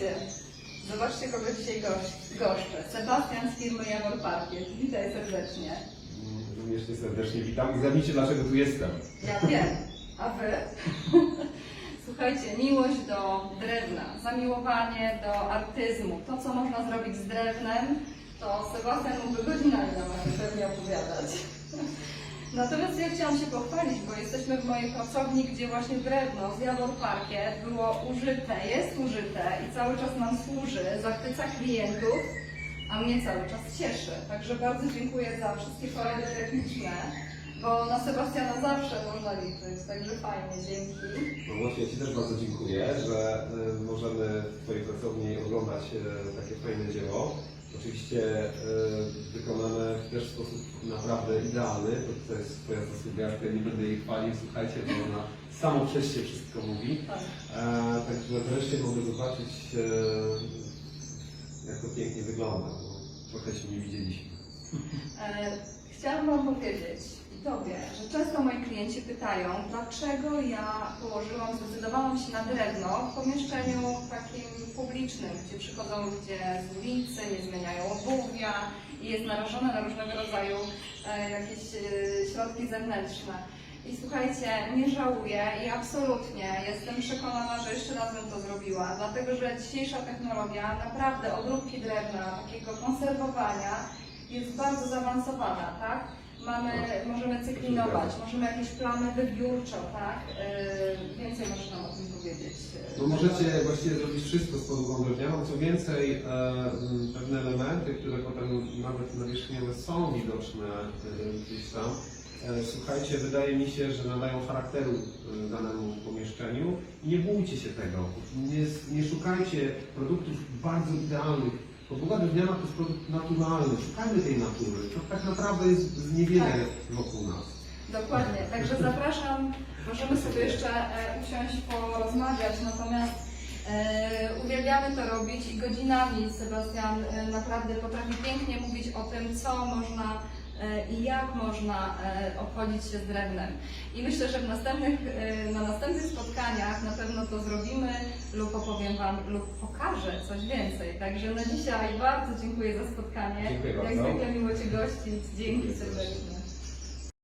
Słuchajcie, zobaczcie kogo dzisiaj gosz- goszczę. Sebastian z firmy Jawor Parkiet. Witaj serdecznie. Mm, Również Cię serdecznie witam i zgadnijcie dlaczego tu jestem. Ja wiem, a wy? Słuchajcie, miłość do drewna, zamiłowanie do artyzmu, to co można zrobić z drewnem, to Sebastian mógłby godzinami nam pewnie opowiadać. Natomiast ja chciałam się pochwalić, bo jesteśmy w mojej pracowni, gdzie właśnie drewno z Jawor Parkiet było użyte, jest użyte i cały czas nam służy, zachwyca klientów, a mnie cały czas cieszy. Także bardzo dziękuję za wszystkie porady techniczne, bo na Sebastiana zawsze można liczyć, także fajnie, dzięki. No właśnie, Ci też bardzo dziękuję, że y, możemy w Twojej pracowni oglądać y, takie fajne dzieło. Oczywiście y, wykonane też w sposób naprawdę idealny, to, to jest Twoja zasługa, ja nie będę jej chwalił, słuchajcie, bo ona samo przez się wszystko mówi. Tak. E, także wreszcie mogę zobaczyć, e, jak to pięknie wygląda, bo trochę się nie widzieliśmy. E, Chciałam Wam powiedzieć i Tobie, klienci pytają, dlaczego ja położyłam, zdecydowałam się na drewno w pomieszczeniu takim publicznym, gdzie przychodzą ludzie z ulicy, nie zmieniają obuwia i jest narażone na różnego rodzaju e, jakieś e, środki zewnętrzne. I słuchajcie, nie żałuję i absolutnie jestem przekonana, że jeszcze raz bym to zrobiła, dlatego że dzisiejsza technologia naprawdę obróbki drewna, takiego konserwowania jest bardzo zaawansowana, tak? Mamy, możemy cyklinować, możemy jakieś plamy wybiórczo, tak? Yy, więcej możesz nam o tym powiedzieć. No możecie właściwie zrobić wszystko z podłogą drewnianą. Co więcej, e, pewne elementy, które potem nawet nawierzchniowe są widoczne e, gdzieś tam, e, słuchajcie, wydaje mi się, że nadają charakteru danemu pomieszczeniu nie bójcie się tego. Nie, nie szukajcie produktów bardzo idealnych. Podłoga drewniana to jest produkt naturalny. Szukajmy tej natury. To tak naprawdę jest z niewiele Tak. wokół nas. Dokładnie, także zapraszam, możemy sobie jeszcze e, usiąść, porozmawiać, natomiast e, uwielbiamy to robić i godzinami Sebastian e, naprawdę potrafi pięknie mówić o tym, co można i jak można e, obchodzić się z drewnem. I myślę, że w następnych, e, na następnych spotkaniach na pewno to zrobimy lub opowiem Wam lub pokażę coś więcej. Także na dzisiaj bardzo dziękuję za spotkanie. Dziękuję Jak bardzo. zwykle miło Cię gościć. Dzięki serdecznie.